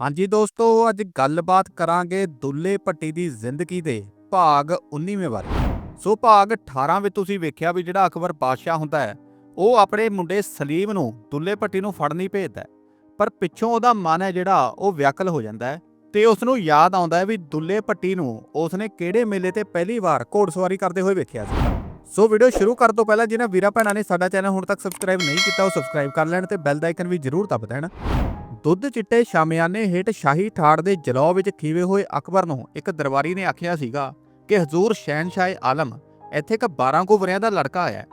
ਹਾਂਜੀ ਦੋਸਤੋ, ਅੱਜ ਗੱਲਬਾਤ ਕਰਾਂਗੇ ਦੁੱਲੇ ਭੱਟੀ ਦੀ ਜ਼ਿੰਦਗੀ ਦੇ ਭਾਗ 19ਵੇਂ ਬਾਰੇ। ਸੋ ਭਾਗ 18 ਵਿੱਚ ਤੁਸੀਂ ਵੇਖਿਆ ਵੀ ਜਿਹੜਾ ਅਕਬਰ ਬਾਦਸ਼ਾਹ ਹੁੰਦਾ ਹੈ, ਉਹ ਆਪਣੇ ਮੁੰਡੇ ਸਲੀਮ ਨੂੰ ਦੁੱਲੇ ਭੱਟੀ ਨੂੰ ਫੜਨ ਨਹੀਂ ਭੇਜਦਾ ਪਰ ਪਿੱਛੋਂ ਉਹਦਾ ਮਨ ਹੈ ਜਿਹੜਾ, ਉਹ ਵਿਆਕਲ ਹੋ ਜਾਂਦਾ ਹੈ ਤੇ ਉਸ ਨੂੰ ਯਾਦ ਆਉਂਦਾ ਹੈ ਵੀ ਦੁੱਲੇ ਭੱਟੀ ਨੂੰ ਉਸਨੇ ਕਿਹੜੇ ਮੇਲੇ ਤੇ ਪਹਿਲੀ ਵਾਰ ਘੋੜਸਵਾਰੀ ਕਰਦੇ ਹੋਏ ਵੇਖਿਆ ਸੀ। ਸੋ ਵੀਡੀਓ ਸ਼ੁਰੂ ਕਰਨ ਤੋਂ ਪਹਿਲਾਂ ਜਿਹਨਾਂ ਵੀਰਾ ਭੈਣਾਂ ਨੇ ਸਾਡਾ ਚੈਨਲ ਹੁਣ ਤੱਕ ਸਬਸਕ੍ਰਾਈਬ ਨਹੀਂ ਕੀਤਾ, ਉਹ ਸਬਸਕ੍ਰਾਈਬ ਕਰ ਲੈਣ ਤੇ ਬੈਲ ਦਾ ਆਈਕਨ ਵੀ ਜ਼ਰੂਰ ਦਬ ਦੇਣ। ਦੁੱਧ ਚਿੱਟੇ ਸ਼ਾਮਿਆਨੇ ਹੇਠ ਸ਼ਾਹੀ ਠਾੜ ਦੇ ਜਲੌ ਵਿੱਚ ਖੀਵੇ ਹੋਏ ਅਕਬਰ ਨੂੰ ਇੱਕ ਦਰਬਾਰੀ ਨੇ ਆਖਿਆ ਸੀਗਾ ਕਿ ਹਜ਼ੂਰ ਸ਼ਹਿਨशाह ਆਲਮ, ਇੱਥੇ ਇੱਕ 12 ਕੁ ਵਰਿਆਂ ਦਾ ਲੜਕਾ ਆਇਆ ਹੈ।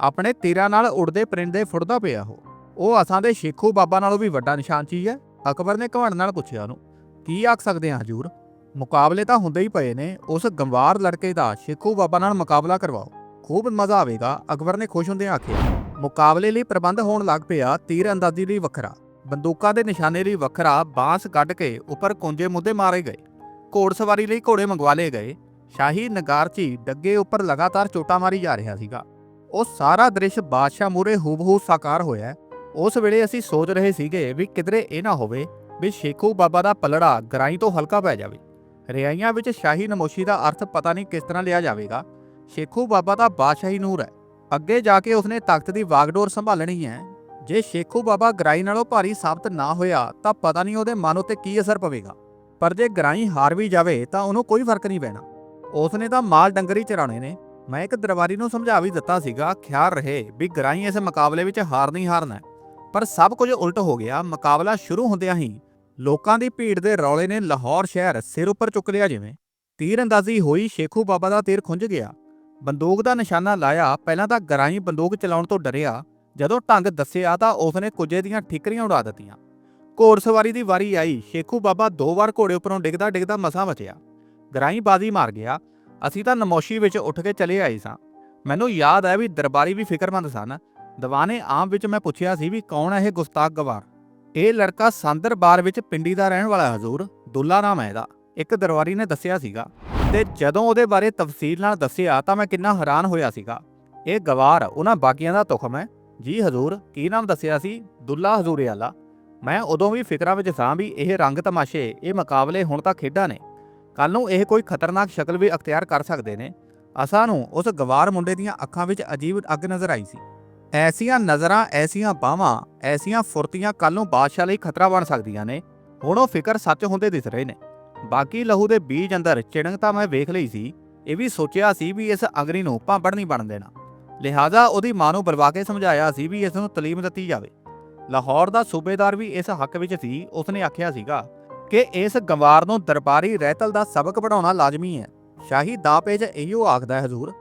ਆਪਣੇ ਤੀਰਾਂ ਨਾਲ ਉੜਦੇ ਪਰਿੰਦੇ ਫੁੱਟਦਾ ਪਿਆ ਉਹ। ਉਹ ਅਸਾਂ ਦੇ ਸ਼ੇਖੂ ਬਾਬਾ ਨਾਲੋਂ ਵੀ ਵੱਡਾ ਨਿਸ਼ਾਨ ਚੀਜ਼ ਹੈ। ਅਕਬਰ ਨੇ ਘਵਣ ਨਾਲ ਪੁੱਛਿਆ ਉਹਨੂੰ, ਕੀ ਆਖ ਸਕਦੇ ਹਾਂ ਹਜ਼ੂਰ? ਮੁਕਾਬਲੇ ਤਾਂ ਹੁੰਦੇ ਹੀ ਪਏ ਨੇ, ਉਸ ਗੰਵਾਰ ਲੜਕੇ ਦਾ ਸ਼ੇਖੂ ਬਾਬਾ ਨਾਲ ਮੁਕਾਬਲਾ ਕਰਵਾਓ। ਖੂਬ ਮਜ਼ਾ ਆਵੇਗਾ। ਅਕਬਰ ਨੇ ਖੁਸ਼ ਹੁੰਦਿਆਂ ਆਖਿਆ, ਮੁਕਾਬਲੇ ਲਈ ਪ੍ਰਬੰਧ ਹੋਣ ਲੱਗ ਪਿਆ, ਤੀਰ ਅੰਦਾਜ਼ੀ ਲਈ ਵੱਖਰਾ। ਬੰਦੂਕਾਂ ਦੇ ਨਿਸ਼ਾਨੇ ਲਈ ਵੱਖਰਾ ਬਾਂਸ ਕੱਢ ਕੇ ਉੱਪਰ ਕੁੰਜੇ ਮੁੱਦੇ ਮਾਰੇ ਗਏ। ਘੋੜਸਵਾਰੀ ਲਈ ਘੋੜੇ ਮੰਗਵਾ ਲਏ ਗਏ। ਸ਼ਾਹੀ ਨਗਾਰਚੀ ਡੱਗੇ ਉੱਪਰ ਲਗਾਤਾਰ ਚੋਟਾ ਮਾਰੀ ਜਾ ਰਿਹਾ ਸੀਗਾ। ਉਹ ਸਾਰਾ ਦ੍ਰਿਸ਼ ਬਾਦਸ਼ਾਹ ਮੂਰੇ ਹੂਬਹੂ ਸਾਕਾਰ ਹੋਇਆ ਉਸ ਵੇਲੇ ਅਸੀਂ ਸੋਚ ਰਹੇ ਸੀਗੇ ਵੀ ਕਿਧਰੇ ਇਹ ਨਾ ਹੋਵੇ ਵੀ ਸ਼ੇਖੂ ਬਾਬਾ ਦਾ ਪਲੜਾ ਗਰਾਈ ਤੋਂ ਹਲਕਾ ਪੈ ਜਾਵੇ। ਰਿਆਈਆਂ ਵਿੱਚ ਸ਼ਾਹੀ ਨਮੋਸ਼ੀ ਦਾ ਅਰਥ ਪਤਾ ਨਹੀਂ ਕਿਸ ਤਰ੍ਹਾਂ ਲਿਆ ਜਾਵੇਗਾ। ਸ਼ੇਖੂ ਬਾਬਾ ਦਾ ਬਾਦਸ਼ਾਹੀ ਨੂਰ ਹੈ। ਅੱਗੇ ਜਾ ਕੇ ਉਸਨੇ ਤਖਤ ਦੀ ਵਾਗਡੋਰ ਸੰਭਾਲਣੀ ਹੈ। ਜੇ ਸ਼ੇਖੂ ਬਾਬਾ ਗਰਾਈ ਨਾਲੋਂ ਭਾਰੀ ਸਾਬਤ ਨਾ ਹੋਇਆ ਤਾਂ ਪਤਾ ਨਹੀਂ ਉਹਦੇ ਮਨ ਉਤੇ ਕੀ ਅਸਰ ਪਵੇਗਾ। ਪਰ ਜੇ ਗਰਾਈ ਹਾਰ ਵੀ ਜਾਵੇ ਤਾਂ ਉਹਨੂੰ ਕੋਈ ਫ਼ਰਕ ਨਹੀਂ ਪੈਣਾ। ਉਸਨੇ ਤਾਂ ਮਾਲ ਡੰਗਰੀ ਚਰਾਣੇ ਨੇ। ਮੈਂ ਇੱਕ ਦਰਬਾਰੀ ਨੂੰ ਸਮਝਾ ਵੀ ਦਿੱਤਾ ਸੀਗਾ, ਖਿਆਲ ਰਹੇ ਵੀ ਗਰਾਈ ਇਸ ਮੁਕਾਬਲੇ ਵਿੱਚ ਹਾਰ ਨਹੀਂ ਹਾਰਨਾ ਪਰ ਸਭ ਕੁਝ ਉਲਟ ਹੋ ਗਿਆ। ਮੁਕਾਬਲਾ ਸ਼ੁਰੂ ਹੁੰਦਿਆਂ ਹੀ ਲੋਕਾਂ ਦੀ ਭੀੜ ਦੇ ਰੌਲੇ ਨੇ ਲਾਹੌਰ ਸ਼ਹਿਰ ਸਿਰ ਉੱਪਰ ਚੁੱਕ ਲਿਆ ਜਿਵੇਂ। ਤੀਰ ਅੰਦਾਜ਼ੀ ਹੋਈ, ਸ਼ੇਖੂ ਬਾਬਾ ਦਾ ਤੀਰ ਖੁੰਝ ਗਿਆ। ਬੰਦੂਕ ਦਾ ਨਿਸ਼ਾਨਾ ਲਾਇਆ, ਪਹਿਲਾਂ ਤਾਂ ਗਰਾਈ ਬੰਦੂਕ ਚਲਾਉਣ ਤੋਂ ਡਰਿਆ। ਜਦੋਂ ਢੰਗ ਦੱਸਿਆ ਤਾਂ ਉਸਨੇ ਕੁਝੇ ਦੀਆਂ ਠਿਕਰੀਆਂ ਉਡਾ ਦਿੱਤੀਆਂ। ਘੋੜਸਵਾਰੀ ਦੀ ਵਾਰੀ ਆਈ, ਸ਼ੇਖੂ ਬਾਬਾ ਦੋ ਵਾਰ ਘੋੜੇ ਉੱਪਰੋਂ ਡਿੱਗਦਾ ਡਿੱਗਦਾ ਮਸਾਂ ਬਚਿਆ। ਗਰਾਈ ਬਾਜ਼ੀ ਮਾਰ ਗਿਆ। ਅਸੀਂ ਤਾਂ ਨਮੋਸ਼ੀ ਵਿੱਚ ਉੱਠ ਕੇ ਚਲੇ ਆਏ ਸਾਂ। ਮੈਨੂੰ ਯਾਦ ਹੈ ਵੀ ਦਰਬਾਰੀ ਵੀ ਫਿਕਰਮੰਦ ਸਨ। ਦੀਵਾਨੇ ਆਮ ਵਿੱਚ ਮੈਂ ਪੁੱਛਿਆ ਸੀ ਵੀ ਕੌਣ ਹੈ ਇਹ ਗੁਸਤਾਖ ਗਵਾਰ? ਇਹ ਲੜਕਾ ਸੰਦਰਬਾਰ ਵਿੱਚ ਪਿੰਡੀ ਦਾ ਰਹਿਣ ਵਾਲਾ ਹਜ਼ੂਰ, ਦੁੱਲਾ ਨਾਮ ਹੈ ਇਹਦਾ। ਇੱਕ ਦਰਬਾਰੀ ਨੇ ਦੱਸਿਆ ਸੀਗਾ। ਤੇ ਜਦੋਂ ਉਹਦੇ ਬਾਰੇ ਤਫਸੀਲ ਨਾਲ ਦੱਸਿਆ ਤਾਂ ਮੈਂ ਕਿੰਨਾ ਹੈਰਾਨ ਹੋਇਆ ਸੀਗਾ। ਇਹ ਗਵਾਰ, ਉਹਨਾਂ ਬਾਕੀਆਂ ਦਾ ਤੁਖਮ ਹੈ। ਜੀ ਹਜ਼ੂਰ, ਕੀ ਨਾਮ ਦੱਸਿਆ ਸੀ? ਦੁੱਲਾ ਹਜ਼ੂਰੇ ਆਲਾ ਮੈਂ ਉਦੋਂ ਵੀ ਫਿਕਰਾਂ ਵਿੱਚ ਸਾਂ ਵੀ ਇਹ ਰੰਗ ਤਮਾਸ਼ੇ, ਇਹ ਮੁਕਾਬਲੇ ਹੁਣ ਤਾਂ ਖੇਡਾਂ ਨੇ। ਕੱਲ ਨੂੰ ਇਹ ਕੋਈ ਖਤਰਨਾਕ ਸ਼ਕਲ ਵੀ ਅਖਤਿਆਰ ਕਰ ਸਕਦੇ ਨੇ। ਅਸਾਂ ਨੂੰ ਉਸ ਗਵਾਰ ਮੁੰਡੇ ਦੀਆਂ ਅੱਖਾਂ ਵਿੱਚ ਅਜੀਬ ਅੱਗ ਨਜ਼ਰ ਆਈ ਸੀ। ਐਸੀਆਂ ਨਜ਼ਰਾਂ, ਐਸੀਆਂ ਬਾਹਾਂ, ਐਸੀਆਂ ਫੁਰਤੀਆਂ ਕੱਲ ਨੂੰ ਬਾਦਸ਼ਾਹ ਲਈ ਖਤਰਾ ਬਣ ਸਕਦੀਆਂ ਨੇ। ਹੁਣ ਉਹ ਫਿਕਰ ਸੱਚ ਹੁੰਦੇ ਦਿਸ ਰਹੇ ਨੇ। ਬਾਕੀ ਲਹੂ ਦੇ ਬੀਜ ਅੰਦਰ ਚਿੜੰਗ ਤਾਂ ਮੈਂ ਵੇਖ ਲਈ ਸੀ। ਇਹ ਵੀ ਸੋਚਿਆ ਸੀ ਵੀ ਇਸ ਅਗਨੀ ਨੂੰ ਭਾਂਬੜ ਨਹੀਂ ਬਣ ਦੇਣਾ। ਲਿਹਾਜ਼ਾ ਉਹਦੀ ਮਾਂ ਨੂੰ ਬੁਲਵਾ ਕੇ ਸਮਝਾਇਆ ਸੀ ਵੀ ਇਸ ਨੂੰ ਤਲੀਮ ਦਿੱਤੀ ਜਾਵੇ। ਲਾਹੌਰ ਦਾ ਸੂਬੇਦਾਰ ਵੀ ਇਸ ਹੱਕ ਵਿੱਚ ਸੀ, ਉਸਨੇ ਆਖਿਆ ਸੀਗਾ ਕਿ ਇਸ ਗੰਵਾਰ ਨੂੰ ਦਰਬਾਰੀ ਰਹਿਤਲ ਦਾ ਸਬਕ ਪੜਾਉਣਾ ਲਾਜ਼ਮੀ ਹੈ। ਸ਼ਾਹੀ ਦਾਪੇਜ ਇਹੀਓ ਆਖਦਾ ਹੈ ਹਜ਼ੂਰ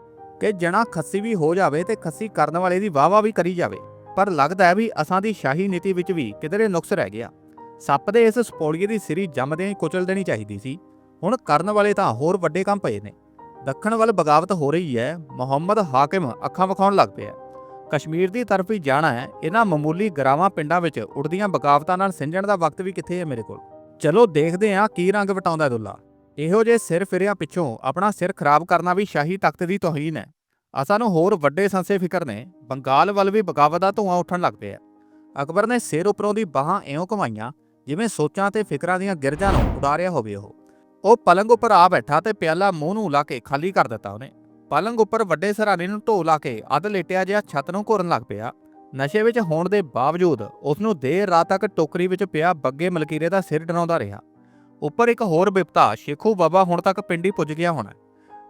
ਕਿ ਜਣਾ ਖੱਸੀ ਵੀ ਹੋ ਜਾਵੇ ਤੇ ਖੱਸੀ ਕਰਨ ਵਾਲੇ ਦੀ ਵਾਵਾ ਵੀ ਕਰੀ ਜਾਵੇ। ਪਰ ਲੱਗਦਾ ਹੈ ਵੀ ਅਸਾਂ ਦੀ ਸ਼ਾਹੀ ਨੀਤੀ ਵਿੱਚ ਵੀ ਕਿਧਰੇ ਨੁਕਸ ਰਹਿ ਗਿਆ। ਸੱਪ ਦੇ ਇਸ ਸਪੋਲੀਏ ਦੀ ਸਿਰੀ ਜੰਮਦਿਆਂ ਹੀ ਕੁਚਲ ਦੇਣੀ ਚਾਹੀਦੀ ਸੀ। ਹੁਣ ਕਰਨ ਵਾਲੇ ਤਾਂ ਹੋਰ ਵੱਡੇ ਕੰਮ ਪਏ ਨੇ। ਦੱਖਣ ਵੱਲ ਬਗਾਵਤ ਹੋ ਰਹੀ ਹੈ, ਮੁਹੰਮਦ ਹਾਕਿਮ ਅੱਖਾਂ ਵਿਖਾਉਣ ਲੱਗ ਪਿਆ ਕਸ਼ਮੀਰ ਦੀ ਤਰਫ ਹੀ ਜਾਣਾ ਹੈ, ਇਹਨਾਂ ਮਾਮੂਲੀ ਗਰਾਵਾਂ ਪਿੰਡਾਂ ਵਿੱਚ ਉੜਦੀਆਂ ਬਗਾਵਤਾਂ ਨਾਲ ਸਿੰਜਣ ਦਾ ਵਕਤ ਵੀ ਕਿੱਥੇ ਹੈ ਮੇਰੇ ਕੋਲ? ਚਲੋ ਦੇਖਦੇ ਹਾਂ ਕੀ ਰੰਗ ਵਟਾਉਂਦਾ ਦੁੱਲਾ। ਇਹੋ ਜੇ ਸਿਰ ਫਿਰਿਆਂ ਪਿੱਛੋਂ ਆਪਣਾ ਸਿਰ ਖਰਾਬ ਕਰਨਾ ਵੀ ਸ਼ਾਹੀ ਤਖਤ ਦੀ ਤੋਹੀਨ ਹੈ। ਅਸਾਂ ਨੂੰ ਹੋਰ ਵੱਡੇ ਸੰਸੇ ਫਿਕਰ ਨੇ, ਬੰਗਾਲ ਵੱਲ ਵੀ ਬਗਾਵਤ ਦਾ ਧੂਆਂ ਉੱਠਣ ਲੱਗ ਪਿਆ ਅਕਬਰ ਨੇ ਸਿਰ ਉੱਪਰੋਂ ਦੀ ਬਾਹਾਂ ਇਉਂ ਘੁਮਾਈਆਂ, ਜਿਵੇਂ ਸੋਚਾਂ ਤੇ ਫਿਕਰਾਂ ਦੀਆਂ ਗਿਰਜਾਂ ਨੂੰ ਉਡਾਰਿਆ ਹੋਵੇ ਉਹ। ਉਹ ਪਲੰਗ ਉੱਪਰ ਆ ਬੈਠਾ ਤੇ ਪਿਆਲਾ ਮੂੰਹ ਨੂੰ ਲਾ ਕੇ ਖਾਲੀ ਕਰ ਦਿੱਤਾ ਉਹਨੇ। ਪਲੰਗ ਉੱਪਰ ਵੱਡੇ ਸਰਾਣੇ ਨੂੰ ਢੋ ਲਾ ਕੇ ਅੱਧ ਲੇਟਿਆ ਜਿਹਾ ਛੱਤ ਨੂੰ ਘੋਰਨ ਲੱਗ ਪਿਆ। ਨਸ਼ੇ ਵਿੱਚ ਹੋਣ ਦੇ ਬਾਵਜੂਦ ਉਸ ਨੂੰ ਦੇਰ ਰਾਤ ਤੱਕ ਟੋਕਰੀ ਵਿੱਚ ਪਿਆ ਬੱਗੇ ਮਲਕੀਰੇ ਦਾ ਸਿਰ ਡਰਾਉਂਦਾ ਰਿਹਾ। ਉੱਪਰ ਇੱਕ ਹੋਰ ਬਿਪਤਾ ਸ਼ੇਖੂ ਬਾਬਾ ਹੁਣ ਤੱਕ ਪਿੰਡੀ ਪੁੱਜ ਗਿਆ ਹੋਣਾ।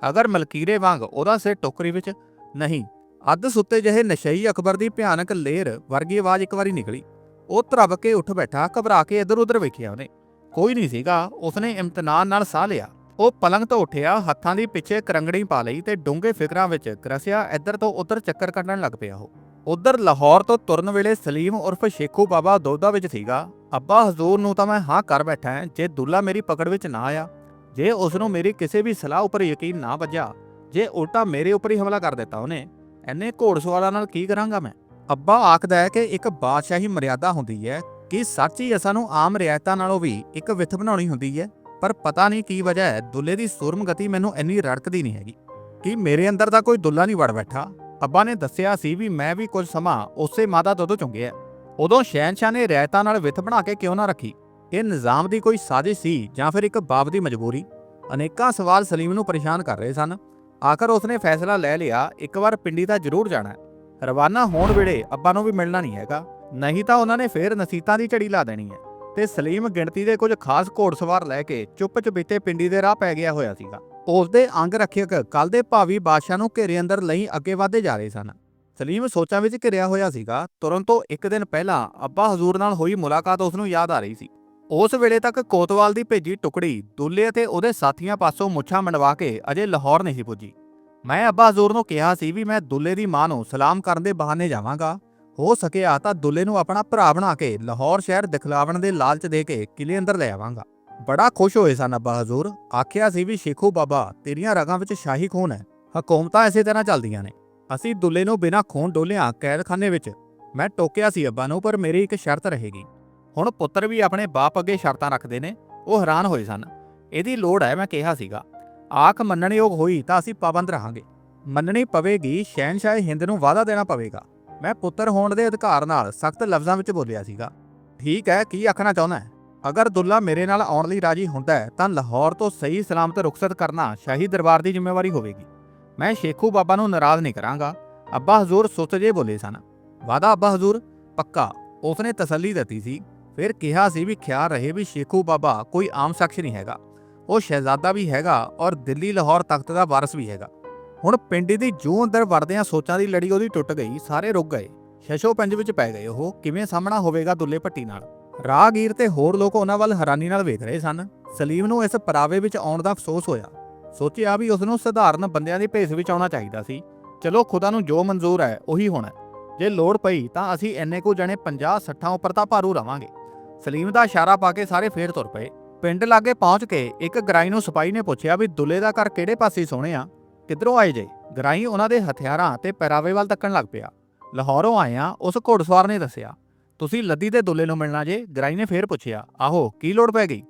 ਅਗਰ ਮਲਕੀਰੇ ਵਾਂਗ ਉਹਦਾ ਸਿਰ ਟੋਕਰੀ ਵਿੱਚ ਨਹੀਂ, ਅੱਧ ਸੁੱਤੇ ਜਿਹੇ ਨਸ਼ਈ ਅਕਬਰ ਦੀ ਭਿਆਨਕ ਲੇਰ ਵਰਗੀ ਆਵਾਜ਼ ਇੱਕ ਵਾਰੀ ਨਿਕਲੀ। ਉਹ ਧਰਬ ਕੇ ਉੱਠ ਬੈਠਾ, ਘਬਰਾ ਕੇ ਇੱਧਰ-ਉੱਧਰ ਵੇਖਿਆ ਉਹਨੇ। ਕੋਈ ਨਹੀਂ ਸੀਗਾ, ਉਸਨੇ ਇਮਤਨਾਨ ਨਾਲ ਸਾਹ ਲਿਆ। ਉਹ ਪਲੰਗ ਤੋਂ ਉੱਠਿਆ, ਹੱਥਾਂ ਦੀ ਪਿੱਛੇ ਕਰੰਗੜੀ ਪਾ ਲਈ ਤੇ ਡੂੰਘੇ ਫਿਕਰਾਂ ਵਿੱਚ ਗਰਸਿਆ ਇੱਧਰ ਤੋਂ ਉੱਧਰ ਚੱਕਰ ਕੱਢਣ ਲੱਗ ਪਿਆ ਉਹ। ਉਧਰ ਲਾਹੌਰ ਤੋਂ ਤੁਰਨ ਵੇਲੇ ਸਲੀਮ ਉਰਫ ਸ਼ੇਖੂ ਬਾਬਾ ਦੋਦਾ ਵਿੱਚ ਸੀਗਾ, ਅੱਬਾ ਹਜ਼ੂਰ ਨੂੰ ਤਾਂ ਮੈਂ ਹਾਂ ਕਰ ਬੈਠਾ ਜੇ ਦੁੱਲਾ ਮੇਰੀ ਪਕੜ ਵਿੱਚ ਨਾ ਆਇਆ, ਜੇ ਉਸ ਨੂੰ ਮੇਰੀ ਕਿਸੇ ਵੀ ਸਲਾਹ ਉੱਪਰ ਯਕੀਨ ਨਾ ਵੱਜਾ ਜੇ ਉਲਟਾ ਮੇਰੇ ਉੱਪਰ ਹੀ ਹਮਲਾ ਕਰ ਦਿੱਤਾ ਉਹਨੇ ਐਨੇ ਘੋੜਸਵਾਰਾਂ ਨਾਲ ਕੀ ਕਰਾਂਗਾ ਮੈਂ? ਅੱਬਾ ਆਖਦਾ ਹੈ ਕਿ ਇੱਕ ਬਾਦਸ਼ਾਹੀ ਮਰਿਆਦਾ ਹੁੰਦੀ ਹੈ ਕਿ ਸੱਚ ਹੀ ਅਸਾਂ ਨੂੰ ਆਮ ਰਿਆਇਤਾਂ ਨਾਲੋਂ ਵੀ ਇੱਕ ਵਿੱਥ ਬਣਾਉਣੀ ਹੁੰਦੀ ਹੈ। ਪਰ ਪਤਾ ਨਹੀਂ ਕੀ ਵਜ੍ਹਾ ਹੈ, ਦੁੱਲੇ ਦੀ ਸੂਰਮ ਗਤੀ ਮੈਨੂੰ ਇੰਨੀ ਰੜਕਦੀ ਨਹੀਂ ਹੈਗੀ। ਕਿ ਮੇਰੇ ਅੰਦਰ ਦਾ ਕੋਈ ਦੁੱਲਾ ਨਹੀਂ ਵੜ ਬੈਠਾ? ਅੱਬਾ ਨੇ ਦੱਸਿਆ ਸੀ ਵੀ ਮੈਂ ਵੀ ਕੁਝ ਸਮਾਂ ਉਸੇ ਮਾਦਾ ਦੁੱਧ ਚੁੰਗਿਆ ਉਦੋਂ ਸ਼ਹਿਨशाह ਨੇ ਰਿਆਇਤਾਂ ਨਾਲ ਵਿੱਥ ਬਣਾ ਕੇ ਕਿਉਂ ਨਾ ਰੱਖੀ? ਇਹ ਨਿਜ਼ਾਮ ਦੀ ਕੋਈ ਸਾਜ਼ਿਸ਼ ਸੀ ਜਾਂ ਫਿਰ ਇੱਕ ਬਾਪ ਦੀ ਮਜਬੂਰੀ? ਅਨੇਕਾਂ ਸਵਾਲ ਸਲੀਮ ਨੂੰ ਪਰੇਸ਼ਾਨ ਕਰ ਰਹੇ ਸਨ। ਆਖਰ ਉਸਨੇ ਫੈਸਲਾ ਲੈ ਲਿਆ, ਇੱਕ ਵਾਰ ਪਿੰਡੀ ਤਾਂ ਜ਼ਰੂਰ ਜਾਣਾ ਹੈ। ਰਵਾਨਾ ਹੋਣ ਵੇਲੇ ਅੱਬਾ ਨੂੰ ਵੀ ਮਿਲਣਾ ਨਹੀਂ ਹੈਗਾ। ਨਹੀਂ ਤਾਂ ਉਹਨਾਂ ਨੇ ਫੇਰ ਨਸੀਤਾਂ ਦੀ ਝੜੀ ਲਾ ਦੇਣੀ ਹੈ। ਤੇ ਸਲੀਮ ਗਿਣਤੀ ਦੇ ਕੁਝ ਖਾਸ ਘੋੜਸਵਾਰ ਲੈ ਕੇ ਚੁੱਪ ਚੁਪੀਤੇ ਪਿੰਡੀ ਦੇ ਰਾਹ ਪੈ ਗਿਆ ਹੋਇਆ ਸੀਗਾ। ਉਸ ਦੇ ਅੰਗ ਰੱਖਿਅਕ ਕੱਲ ਦੇ ਭਾਵੀ ਬਾਦਸ਼ਾਹ ਨੂੰ ਘੇਰੇ ਅੰਦਰ ਲਈ ਅੱਗੇ ਵਧਦੇ ਜਾ ਰਹੇ ਸਨ। ਸਲੀਮ ਸੋਚਾਂ ਵਿੱਚ ਘਿਰਿਆ ਹੋਇਆ ਸੀਗਾ, ਤੁਰੰਤ ਤੋਂ ਇੱਕ ਦਿਨ ਪਹਿਲਾਂ ਅੱਬਾ ਹਜ਼ੂਰ ਨਾਲ ਹੋਈ ਮੁਲਾਕਾਤ ਉਸ ਨੂੰ ਯਾਦ ਆ ਰਹੀ ਸੀ। ਉਸ ਵੇਲੇ ਤੱਕ ਕੋਤਵਾਲ ਦੀ ਭੇਜੀ ਟੁਕੜੀ, ਦੁੱਲੇ ਅਤੇ ਉਹਦੇ ਸਾਥੀਆਂ ਪਾਸੋਂ ਮੁੱਛਾਂ ਮੰਡਵਾ ਕੇ ਅਜੇ ਲਾਹੌਰ ਨਹੀਂ ਸੀ ਪੁੱਜੀ। ਮੈਂ ਅੱਬਾ ਹਜ਼ੂਰ ਨੂੰ ਕਿਹਾ ਸੀ ਵੀ ਮੈਂ ਦੁੱਲੇ ਦੀ ਮਾਂ ਨੂੰ ਸਲਾਮ ਕਰਨ ਦੇ ਬਹਾਨੇ ਜਾਵਾਂਗਾ। ਹੋ ਸਕਿਆ ਤਾਂ ਦੁੱਲੇ ਨੂੰ ਆਪਣਾ ਭਰਾ ਬਣਾ ਕੇ ਲਾਹੌਰ ਸ਼ਹਿਰ ਦਿਖਲਾਵਣ ਦੇ ਲਾਲਚ ਦੇ ਕੇ ਕਿਲੇ ਅੰਦਰ ਲੈ ਆਵਾਂਗਾ। ਬੜਾ ਖੁਸ਼ ਹੋਏ ਸਨ ਅੱਬਾ ਹਜ਼ੂਰ। ਆਖਿਆ ਸੀ ਵੀ, ਸ਼ੇਖੂ ਬਾਬਾ, ਤੇਰੀਆਂ ਰਗਾਂ ਵਿੱਚ ਸ਼ਾਹੀ ਖੂਨ ਹੈ। ਹਕੂਮਤਾਂ ਇਸੇ ਤਰ੍ਹਾਂ ਚੱਲਦੀਆਂ ਨੇ। ਅਸੀਂ ਦੁੱਲੇ ਨੂੰ ਬਿਨਾਂ ਖੂਨ ਡੋਲਿਆਂ ਕੈਦਖਾਨੇ ਵਿੱਚ ਮੈਂ ਟੋਕਿਆ ਸੀ ਅੱਬਾ ਨੂੰ, ਪਰ ਮੇਰੀ ਇੱਕ ਸ਼ਰਤ ਰਹੇਗੀ। ਹੁਣ ਪੁੱਤਰ ਵੀ ਆਪਣੇ ਬਾਪ ਅੱਗੇ ਸ਼ਰਤਾਂ ਰੱਖਦੇ ਨੇ। ਉਹ ਹੈਰਾਨ ਹੋਏ ਸਨ। ਇਹਦੀ ਲੋੜ ਹੈ, ਮੈਂ ਕਿਹਾ ਸੀਗਾ। ਆਖ ਮੰਨਣਯੋਗ ਹੋਈ ਤਾਂ ਅਸੀਂ ਪਾਬੰਦ ਰਹਾਂਗੇ। ਮੰਨਣੀ ਪਵੇਗੀ ਸ਼ਹਿਨशाह ਹਿੰਦ ਨੂੰ ਵਾਅਦਾ ਦੇਣਾ ਪਵੇਗਾ। ਮੈਂ ਪੁੱਤਰ ਹੋਣ ਦੇ ਅਧਿਕਾਰ ਨਾਲ ਸਖਤ ਲਫ਼ਜ਼ਾਂ ਵਿੱਚ ਬੋਲਿਆ ਸੀਗਾ। ਠੀਕ ਹੈ, ਕੀ ਆਖਣਾ ਚਾਹੁੰਦਾ ਹੈ? ਅਗਰ ਦੁੱਲਾ ਮੇਰੇ ਨਾਲ ਆਉਣ ਲਈ ਰਾਜੀ ਹੁੰਦਾ ਹੈ, ਤਾਂ ਲਾਹੌਰ ਤੋਂ ਸਹੀ ਸਲਾਮਤ ਰੁਖਸਤ ਕਰਨਾ ਸ਼ਾਹੀ ਦਰਬਾਰ ਦੀ ਜ਼ਿੰਮੇਵਾਰੀ ਹੋਵੇਗੀ। ਮੈਂ ਸ਼ੇਖੂ ਬਾਬਾ ਨੂੰ ਨਾਰਾਜ਼ ਨਹੀਂ ਕਰਾਂਗਾ। ਅੱਬਾ ਹਜ਼ੂਰ ਸੁੱਤ ਜੇ ਬੋਲੇ ਸਨ। ਵਾਦਾ ਅੱਬਾ ਹਜ਼ੂਰ? ਪੱਕਾ। ਉਸਨੇ ਤਸੱਲੀ ਦਿੱਤੀ ਸੀ। ਫਿਰ ਕਿਹਾ ਸੀ ਵੀ ਖਿਆਲ ਰਹੇ ਵੀ ਸ਼ੇਖੂ ਬਾਬਾ ਕੋਈ ਆਮ ਸ਼ਖਸ ਨਹੀਂ ਹੈਗਾ। ਉਹ ਸ਼ਹਿਜ਼ਾਦਾ ਵੀ ਹੈਗਾ ਔਰ ਦਿੱਲੀ ਲਾਹੌਰ ਤਖਤ ਦਾ ਵਾਰਸ ਵੀ ਹੈਗਾ। ਹੁਣ ਪਿੰਡ ਦੀ ਜੂੰ ਅੰਦਰ ਵੜਦਿਆਂ ਸੋਚਾਂ ਦੀ ਲੜੀ ਉਹਦੀ ਟੁੱਟ ਗਈ, ਸਾਰੇ ਰੁਕ ਗਏ। ਸ਼ਸ਼ੋ ਪੰਜ ਵਿੱਚ ਪੈ ਗਏ ਉਹ, ਕਿਵੇਂ ਸਾਹਮਣਾ ਹੋਵੇਗਾ ਦੁੱਲੇ ਭੱਟੀ ਨਾਲ? ਰਾਹਗੀਰ ਤੇ ਹੋਰ ਲੋਕ ਉਹਨਾਂ ਵੱਲ ਹੈਰਾਨੀ ਨਾਲ ਵੇਖ ਰਹੇ ਸਨ। ਸਲੀਮ ਨੂੰ ਇਸ ਪਰਾਵੇ ਵਿੱਚ ਆਉਣ ਦਾ ਅਫਸੋਸ ਹੋਇਆ। ਸੋਚਿਆ ਵੀ ਉਸ ਨੂੰ ਸਧਾਰਨ ਬੰਦਿਆਂ ਦੀ ਭੇਸ ਵਿੱਚ ਆਉਣਾ ਚਾਹੀਦਾ ਸੀ। ਚਲੋ ਖੁਦਾ ਨੂੰ ਜੋ ਮਨਜ਼ੂਰ ਹੈ, ਉਹੀ ਹੋਣਾ ਜੇ ਲੋੜ ਪਈ ਤਾਂ ਅਸੀਂ ਐਨੇ ਕੋ ਜਣੇ 50 60 ਉੱਪਰ ਤਾਂ ਭਾਰੂ ਰਵਾਂਗੇ। ਸਲੀਮ ਦਾ ਇਸ਼ਾਰਾ ਪਾ ਕੇ ਸਾਰੇ ਫੇਰ ਤੁਰ ਪਏ। ਪਿੰਡ ਲਾਗੇ ਪਹੁੰਚ ਕੇ ਇੱਕ ਗਰਾਈ ਨੂੰ ਸਿਪਾਹੀ ਨੇ ਪੁੱਛਿਆ ਵੀ ਦੁੱਲੇ ਦਾ ਘਰ ਕਿਹੜੇ ਪਾਸੇ ਸੋਹਣੇ ਆ? ਕਿੱਧਰੋਂ ਆਏ ਜੇ? ਗਰਾਈ ਉਹਨਾਂ ਦੇ ਹਥਿਆਰਾਂ ਤੇ ਪਹਿਰਾਵੇ ਵੱਲ ਤੱਕਣ ਲੱਗ ਪਿਆ। ਲਾਹੌਰੋਂ ਆਇਆ ਉਸ ਘੋੜਸਵਾਰ ਨੇ ਦੱਸਿਆ, ਤੁਸੀਂ ਲੱਦੀ ਦੇ ਦੁੱਲੇ ਨੂੰ ਮਿਲਣਾ ਜੇ? ਗਰਾਈ ਨੇ ਫੇਰ ਪੁੱਛਿਆ, ਆਹੋ, ਕੀ ਲੋੜ ਪੈ ਗਈ?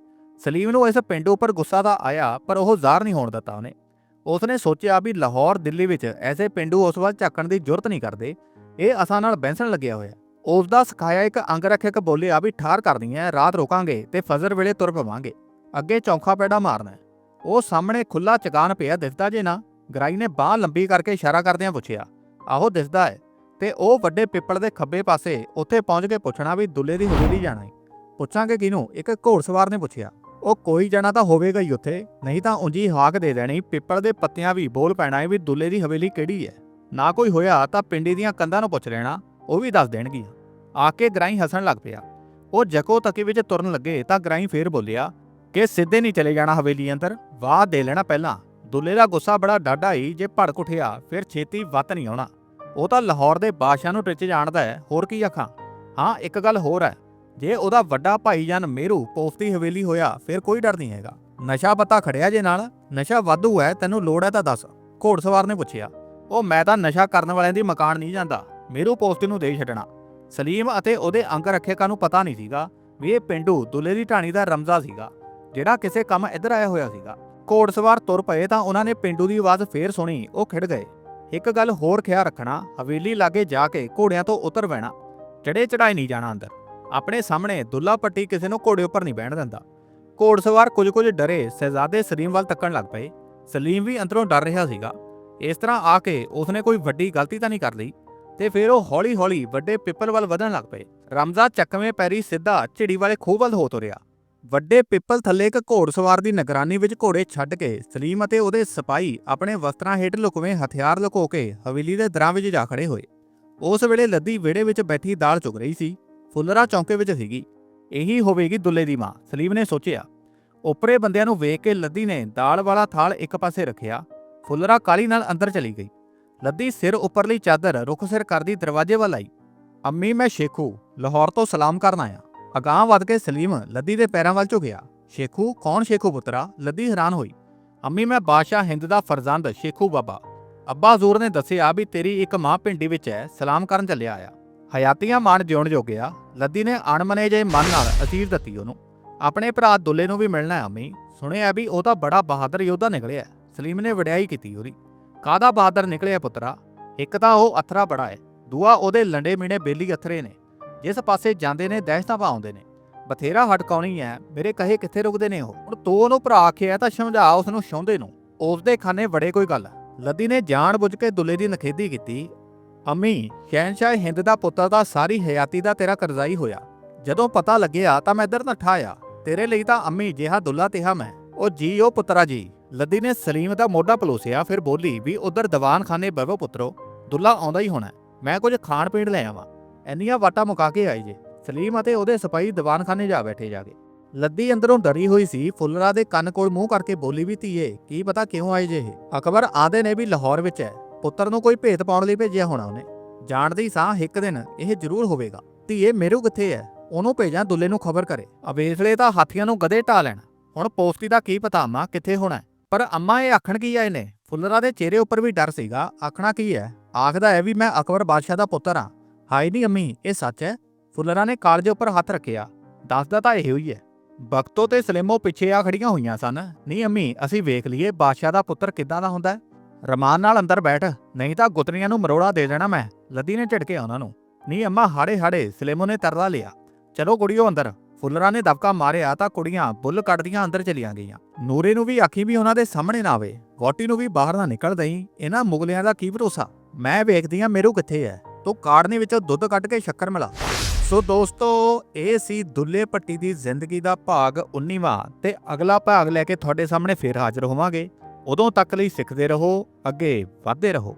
ਸਲੀਮ ਨੂੰ ਇਸ ਪਿੰਡ ਉੱਪਰ ਗੁੱਸਾ ਤਾਂ ਆਇਆ, ਪਰ ਉਹ ਜ਼ਾਹਰ ਨਹੀਂ ਹੋਣ ਦਿੱਤਾ ਉਹਨੇ। ਉਸਨੇ ਸੋਚਿਆ ਵੀ ਲਾਹੌਰ, ਦਿੱਲੀ ਵਿੱਚ ਐਸੇ ਪਿੰਡੂ ਉਸ ਵੱਲ ਝਾਕਣ ਦੀ ਜ਼ਰੂਰਤ ਨਹੀਂ ਕਰਦੇ। ਇਹ ਅਸਾਂ ਨਾਲ ਬੈਂਸਣ ਲੱਗਿਆ ਹੋਇਆ। ਉਸ ਦਾ ਸਿਖਾਇਆ ਇੱਕ ਅੰਗ ਰੱਖਿਅਕ ਬੋਲਿਆ ਵੀ ਠਾਰ ਕਰਨੀ ਹੈ ਰਾਤ ਰੋਕਾਂਗੇ ਤੇ ਫਜਰ ਵੇਲੇ ਤੁਰ ਪਵਾਂਗੇ। ਅੱਗੇ ਚੌਂਖਾ ਪੈੜਾ ਮਾਰਨਾ ਉਹ ਸਾਹਮਣੇ ਖੁੱਲਾ ਚਗਾਨ ਪਿਆ ਦਿਸਦਾ ਜੇ ਨਾ ਗਰਾਈ ਨੇ ਬਾਹ ਲੰਬੀ ਕਰਕੇ ਇਸ਼ਾਰਾ ਕਰਦਿਆਂ ਪੁੱਛਿਆ, ਆਹੋ ਦਿਸਦਾ ਹੈ ਤੇ ਉਹ ਵੱਡੇ ਪਿੱਪਲ ਦੇ ਖੱਬੇ ਪਾਸੇ ਉੱਥੇ ਪਹੁੰਚ ਕੇ ਪੁੱਛਣਾ ਵੀ ਦੁੱਲੇ ਦੀ ਹਵੇਲੀ ਜਾਣਾ ਹੈ ਪੁੱਛਾਂਗੇ ਕਿਹਨੂੰ? ਇੱਕ ਘੋੜਸਵਾਰ ਨੇ ਪੁੱਛਿਆ। ਉਹ ਕੋਈ ਜਣਾ ਤਾਂ ਹੋਵੇਗਾ ਹੀ ਉੱਥੇ, ਨਹੀਂ ਤਾਂ ਉਂਜੀ ਹਾਕ ਦੇ ਦੇਣੀ, ਪਿੱਪਲ ਦੇ ਪੱਤਿਆਂ ਵੀ ਬੋਲ ਪੈਣਾ ਹੈ ਵੀ ਦੁੱਲੇ ਦੀ ਹਵੇਲੀ ਕਿਹੜੀ ਹੈ ਨਾ ਕੋਈ ਹੋਇਆ ਤਾਂ ਪਿੰਡੀ ਦੀਆਂ ਕੰਧਾਂ ਨੂੰ ਪੁੱਛ ਲੈਣਾ, ਉਹ ਵੀ ਦੱਸ ਦੇਣਗੀਆਂ। ਆ ਕੇ ਗਰਾਈ ਹੱਸਣ ਲੱਗ ਪਿਆ। ਉਹ ਜਕੋ ਤਕੀ ਵਿੱਚ ਤੁਰਨ ਲੱਗੇ ਤਾਂ ਗਰਾਈ ਫੇਰ ਬੋਲਿਆ, ਕਿ ਸਿੱਧੇ ਨਹੀਂ ਚਲੇ ਜਾਣਾ ਹਵੇਲੀ ਅੰਦਰ? ਵਾਹ ਦੇ ਲੈਣਾ ਪਹਿਲਾਂ। ਦੁੱਲੇ ਦਾ ਗੁੱਸਾ ਬੜਾ ਡਾਢਾ ਹੀ ਜੇ ਭੜਕ ਉਠਿਆ, ਫਿਰ ਛੇਤੀ ਵੱਤ ਨਹੀਂ ਆਉਣਾ। ਉਹ ਤਾਂ ਲਾਹੌਰ ਦੇ ਬਾਦਸ਼ਾਹ ਨੂੰ ਟਿੱਚ ਜਾਣਦਾ ਹੈ, ਹੋਰ ਕੀ ਆਖਾਂ? ਹਾਂ, ਇੱਕ ਗੱਲ ਹੋਰ ਹੈ, ਜੇ ਉਹਦਾ ਵੱਡਾ ਭਾਈਜਾਨ ਮੇਰੂ ਪੋਸਤੀ ਹਵੇਲੀ ਹੋਇਆ, ਫਿਰ ਕੋਈ ਡਰ ਨਹੀਂ ਹੈਗਾ। ਨਸ਼ਾ ਪਤਾ ਖੜਿਆ ਜੇ ਨਾਲ, ਨਸ਼ਾ ਵਾਧੂ ਹੈ, ਤੈਨੂੰ ਲੋੜ ਹੈ ਤਾਂ ਦੱਸ ਘੋੜਸਵਾਰ ਨੇ ਪੁੱਛਿਆ। ਉਹ ਮੈਂ ਤਾਂ ਨਸ਼ਾ ਕਰਨ ਵਾਲਿਆਂ ਦੀ ਮਕਾਨ ਨਹੀਂ ਜਾਂਦਾ, ਮੇਰੂ ਪੋਸਤੀ ਨੂੰ ਦੇ ਛੱਡਣਾ। ਸਲੀਮ ਅਤੇ ਉਹਦੇ ਅੰਗ ਰੱਖਿਅਕਾਂ ਨੂੰ ਪਤਾ ਨਹੀਂ ਸੀਗਾ ਵੀ ਇਹ ਪਿੰਡੂ ਦੁੱਲੇ ਦੀ ਢਾਣੀ ਦਾ ਰਮਜ਼ਾ ਸੀਗਾ, ਜਿਹੜਾ ਕਿਸੇ ਕੰਮ ਇੱਧਰ ਆਇਆ ਹੋਇਆ ਸੀਗਾ। ਘੋੜਸਵਾਰ ਤੁਰ ਪਏ ਤਾਂ ਉਹਨਾਂ ਨੇ ਪਿੰਡੂ ਦੀ ਆਵਾਜ਼ ਫੇਰ ਸੁਣੀ, ਉਹ ਖਿੜ ਗਏ। ਇੱਕ ਗੱਲ ਹੋਰ ਖਿਆਲ ਰੱਖਣਾ, ਹਵੇਲੀ ਲਾਗੇ ਜਾ ਕੇ ਘੋੜਿਆਂ ਤੋਂ ਉਤਰ ਬਹਿਣਾ। ਚੜੇ ਚੜਾਈ ਨਹੀਂ ਜਾਣਾ ਅੰਦਰ। ਆਪਣੇ ਸਾਹਮਣੇ ਦੁੱਲਾ ਪੱਟੀ ਕਿਸੇ ਨੂੰ ਘੋੜੇ ਉੱਪਰ ਨਹੀਂ ਬਹਿਣ ਦਿੰਦਾ। ਘੋੜਸਵਾਰ ਕੁਝ ਕੁਝ ਡਰੇ, ਸਹਿਜ਼ਾਦੇ ਸਲੀਮ ਵੱਲ ਤੱਕਣ ਲੱਗ ਪਏ। ਸਲੀਮ ਵੀ ਅੰਦਰੋਂ ਡਰ ਰਿਹਾ ਸੀਗਾ। ਇਸ ਤਰ੍ਹਾਂ ਆ ਕੇ ਉਸਨੇ ਕੋਈ ਵੱਡੀ ਗਲਤੀ ਤਾਂ ਨਹੀਂ ਕਰ ਲਈ। ਤੇ ਫਿਰ ਉਹ ਹੌਲੀ-ਹੌਲੀ ਵੱਡੇ ਪਿੱਪਲ ਵੱਲ ਵਧਣ ਲੱਗ ਪਏ। ਰਮਜ਼ਾ ਚੱਕਵੇਂ ਪੈਰੀ ਸਿੱਧਾ ਝਿੜੀ ਵਾਲੇ ਖੂਹ ਵੱਲ ਹੋ ਤੁਰਿਆ। ਵੱਡੇ ਪਿੱਪਲ ਥੱਲੇ ਇੱਕ ਘੋੜਸਵਾਰ ਦੀ ਨਿਗਰਾਨੀ ਵਿੱਚ ਘੋੜੇ ਛੱਡ ਕੇ ਸਲੀਮ ਅਤੇ ਉਹਦੇ ਸਿਪਾਹੀ ਆਪਣੇ ਵਸਤਰਾਂ ਹੇਠ ਲੁਕਵੇਂ ਹਥਿਆਰ ਲੁਕੋ ਕੇ ਹਵੇਲੀ ਦੇ ਦਰਾਂ ਵਿੱਚ ਜਾ ਖੜੇ ਹੋਏ। ਉਸ ਵੇਲੇ ਲੱਦੀ ਵਿਹੜੇ ਵਿੱਚ ਬੈਠੀ ਦਾਲ ਚੁਗ ਰਹੀ ਸੀ, ਫੁੱਲਰਾ ਚੌਂਕੇ ਵਿੱਚ ਸੀਗੀ। ਇਹੀ ਹੋਵੇਗੀ ਦੁੱਲੇ ਦੀ ਮਾਂ, ਸਲੀਮ ਨੇ ਸੋਚਿਆ। ਉੱਪਰੇ ਬੰਦਿਆਂ ਨੂੰ ਵੇਖ ਕੇ ਲੱਦੀ ਨੇ ਦਾਲ ਵਾਲਾ ਥਾਲ ਇੱਕ ਪਾਸੇ ਰੱਖਿਆ, ਫੁੱਲਰਾ ਕਾਲੀ ਨਾਲ ਅੰਦਰ ਚਲੀ ਗਈ। ਲੱਦੀ ਸਿਰ ਉੱਪਰਲੀ ਚਾਦਰ ਰੁੱਖ ਸਿਰ ਕਰਦੀ ਦਰਵਾਜ਼ੇ ਵੱਲ ਆਈ। ਅੰਮੀ, ਮੈਂ ਸ਼ੇਖੂ, ਲਾਹੌਰ ਤੋਂ ਸਲਾਮ ਕਰਨ ਆਇਆ। ਅਗਾਂਹ ਵੱਧ ਕੇ ਸਲੀਮ ਲੱਦੀ ਦੇ ਪੈਰਾਂ ਵੱਲ ਝੁਕਿਆ। ਸ਼ੇਖੂ, ਕੌਣ ਸ਼ੇਖੂ ਪੁੱਤਰਾ? ਲੱਦੀ ਹੈਰਾਨ ਹੋਈ। ਅੰਮੀ, ਮੈਂ ਬਾਦਸ਼ਾਹ ਹਿੰਦ ਦਾ ਫਰਜ਼ੰਦ ਸ਼ੇਖੂ ਬਾਬਾ। ਅੱਬਾ ਜ਼ੂਰ ਨੇ ਦੱਸਿਆ ਵੀ ਤੇਰੀ ਇੱਕ ਮਾਂ ਪਿੰਡੀ ਵਿੱਚ ਹੈ ਸਲਾਮ ਕਰਨ ਚੱਲਿਆ ਆਇਆ। ਹਯਾਤੀਆਂ ਮਾਨ ਜਿਉਣ ਜੋਗਿਆ, ਲੱਦੀ ਨੇ ਅਣਮਨੇ ਜੇ ਮਨ ਨਾਲ ਅਸੀਰ ਦਿੱਤੀ ਉਹਨੂੰ। ਆਪਣੇ ਭਰਾ ਦੁੱਲੇ ਨੂੰ ਵੀ ਮਿਲਣਾ ਹੈ ਅੰਮੀ। ਸੁਣਿਆ ਵੀ ਉਹ ਤਾਂ ਬੜਾ ਬਹਾਦਰ ਯੋਧਾ ਨਿਕਲਿਆ ਸਲੀਮ ਨੇ ਵਡਿਆਈ ਕੀਤੀ ਉਹਦੀ। ਕਾਦਾ ਬਹਾਦਰ ਨਿਕਲਿਆ ਪੁੱਤਰਾ? ਇੱਕ ਤਾਂ ਉਹ ਅਥਰਾ ਬੜਾ ਹੈ ਦੂਆ ਉਹਦੇ ਲੰਡੇ ਮੀਣੇ ਬੇਲੀ ਅਥਰੇ ਨੇ। ਜਿਸ ਪਾਸੇ ਜਾਂਦੇ ਨੇ, ਦਹਿਸ਼ਤਾਂ ਪਾਉਂਦੇ ਨੇ। ਬਥੇਰਾ ਹਟਕਾਉਣੀ ਐ, ਮੇਰੇ ਕਹੇ ਕਿੱਥੇ ਰੁਕਦੇ ਨੇ ਉਹ? ਹੁਣ ਤੂੰ ਉਹਨੂੰ ਭਰਾ ਆਖਿਆ ਤਾਂ ਸਮਝਾ ਉਸ ਨੂੰ ਸ਼ੌਂਦੇ ਨੂੰ। ਉਸਦੇ ਖਾਨੇ ਵੜੇ ਕੋਈ ਗੱਲ। ਲੱਦੀ ਨੇ ਜਾਣ ਬੁੱਝ ਕੇ ਦੁੱਲੇ ਦੀ ਨਖੇਦੀ ਕੀਤੀ। ਅੰਮੀ ਸ਼ਹਿਨशाह ਹਿੰਦ ਦਾ ਪੁੱਤਰ ਦਾ ਸਾਰੀ ਹਯਾਤੀ ਦਾ ਤੇਰਾ ਕਰਜ਼ਾਈ ਹੋਇਆ। ਜਦੋਂ ਪਤਾ ਲੱਗਿਆ ਤਾਂ ਮੈਂ ਇੱਧਰ ਨੱਠਾ ਆਇਆ। ਤੇਰੇ ਲਈ ਤਾਂ ਅੰਮੀ ਜਿਹਾ ਦੁੱਲਾ ਤੇ ਮੈਂ। ਉਹ ਜੀ, ਉਹ ਪੁੱਤਰਾ ਜੀ। ਲੱਦੀ ਨੇ ਸਲੀਮ ਦਾ ਮੋਢਾ ਪਲੋਸਿਆ, ਫਿਰ ਬੋਲੀ ਵੀ ਉਧਰ ਦੀਵਾਨਖਾਨੇ ਬਵੋ ਪੁੱਤਰੋ। ਦੁੱਲਾ ਆਉਂਦਾ ਹੀ ਹੋਣਾ। ਮੈਂ ਕੁਝ ਖਾਣ ਪੀਣ ਲੈ ਆਵਾਂ। ਇੰਨੀਆਂ ਵਾਟਾਂ ਮੁਕਾ ਕੇ ਆਏ ਜੇ। ਸਲੀਮ ਅਤੇ ਉਹਦੇ ਸਿਪਾਹੀ ਦੀਵਾਨਖਾਨੇ ਜਾ ਬੈਠੇ ਜਾ ਕੇ ਲੱਦੀ ਅੰਦਰੋਂ ਡਰੀ ਹੋਈ ਸੀ, ਫੁੱਲਰਾ ਦੇ ਕੰਨ ਕੋਲ ਮੂੰਹ ਕਰਕੇ ਬੋਲੀ ਵੀ, ਧੀਏ, ਕੀ ਪਤਾ ਕਿਉਂ ਆਏ ਜੇ ਇਹ? ਅਕਬਰ ਆਦੇ ਨੇ ਵੀ, ਲਾਹੌਰ ਵਿੱਚ ਹੈ। ਪੁੱਤਰ ਨੂੰ ਕੋਈ ਭੇਤ ਪਾਉਣ ਲਈ ਭੇਜਿਆ ਹੋਣਾ ਉਹਨੇ। ਜਾਣਦੀ ਸਾਂ ਇੱਕ ਦਿਨ ਇਹ ਜ਼ਰੂਰ ਹੋਵੇਗਾ। ਧੀਏ, ਮੇਰੂ ਕਿੱਥੇ ਹੈ? ਉਹਨੂੰ ਭੇਜਾਂ, ਦੁੱਲੇ ਨੂੰ ਖਬਰ ਕਰੇ। ਅਵੇਸਲੇ ਤਾਂ ਹਾਥੀਆਂ ਨੂੰ ਗਧੇ ਢਾ ਲੈਣ। ਹੁਣ ਪੋਸਤੀ ਦਾ ਕੀ ਪਤਾ, ਅੰਮਾ ਕਿੱਥੇ ਹੋਣਾ ਪਰ ਅੰਮਾ ਇਹ ਆਖਣ ਕੀ ਆਏ ਨੇ? ਫੁੱਲਰਾ ਦੇ ਚਿਹਰੇ ਉੱਪਰ ਵੀ ਡਰ ਸੀਗਾ। ਆਖਣਾ ਕੀ ਹੈ? ਆਖਦਾ ਹੈ ਵੀ, ਮੈਂ ਅਕਬਰ ਬਾਦਸ਼ਾਹ ਦਾ ਪੁੱਤਰ ਹਾਂ ਹਾਏ ਨਹੀਂ ਅੰਮੀ, ਇਹ ਸੱਚ ਹੈ, ਫੁੱਲਰਾਂ ਨੇ ਕਾਲਜੇ ਉੱਪਰ ਹੱਥ ਰੱਖਿਆ। ਦੱਸਦਾ ਤਾਂ ਇਹੋ ਹੀ ਹੈ। ਬਖਤੋ ਤੇ ਸਲੇਮੋ ਪਿੱਛੇ ਆ ਖੜੀਆਂ ਹੋਈਆਂ ਸਨ। ਨਹੀਂ ਅੰਮੀ, ਅਸੀਂ ਵੇਖ ਲਈਏ ਬਾਦਸ਼ਾਹ ਦਾ ਪੁੱਤਰ ਕਿੱਦਾਂ ਦਾ ਹੁੰਦਾ ਹੈ। ਰਮਾਨ ਨਾਲ ਅੰਦਰ ਬੈਠ, ਨਹੀਂ ਤਾਂ ਗੁੱਤਨੀਆਂ ਨੂੰ ਮਰੋੜਾ ਦੇ ਦੇਣਾ ਮੈਂ। ਲੱਦੀ ਨੇ ਝਟਕਿਆ ਉਹਨਾਂ ਨੂੰ। ਨਹੀਂ ਅੰਮਾ, ਹਾੜੇ ਹਾੜੇ, ਸਲੇਮੋ ਨੇ ਤਰਲਾ ਲਿਆ। ਚਲੋ ਕੁੜੀਓ ਅੰਦਰ। ਫੁੱਲਰਾਂ ਨੇ ਦਬਕਾ ਮਾਰਿਆ ਤਾਂ ਕੁੜੀਆਂ ਬੁੱਲ ਕੱਢਦੀਆਂ ਅੰਦਰ ਚਲੀਆਂ ਗਈਆਂ। ਨੂਰੇ ਨੂੰ ਵੀ ਆਖੀ ਵੀ ਉਹਨਾਂ ਦੇ ਸਾਹਮਣੇ ਨਾ ਆਵੇ। ਗੋਟੀ ਨੂੰ ਵੀ ਬਾਹਰ ਨਾ ਨਿਕਲ ਦਈ। ਇਹਨਾਂ ਮੁਗਲਿਆਂ ਦਾ ਕੀ ਭਰੋਸਾ? ਮੈਂ ਵੇਖਦੀ ਆ ਮੇਰੂ ਕਿੱਥੇ ਹੈ। ਤੂੰ ਕਾੜਨੇ ਵਿੱਚੋਂ ਦੁੱਧ ਕੱਢ ਕੇ ਸ਼ੱਕਰ ਮਿਲਾ। ਸੋ ਦੋਸਤੋ, ਇਹ ਸੀ ਦੁੱਲੇ ਪੱਟੀ ਦੀ ਜ਼ਿੰਦਗੀ ਦਾ ਭਾਗ 19ਵਾਂ ਤੇ ਅਗਲਾ ਭਾਗ ਲੈ ਕੇ ਤੁਹਾਡੇ ਸਾਹਮਣੇ ਫੇਰ ਹਾਜ਼ਰ ਹੋਵਾਂਗੇ। ਉਦੋਂ ਤੱਕ ਲਈ ਸਿੱਖਦੇ ਰਹੋ, ਅੱਗੇ ਵਧਦੇ ਰਹੋ।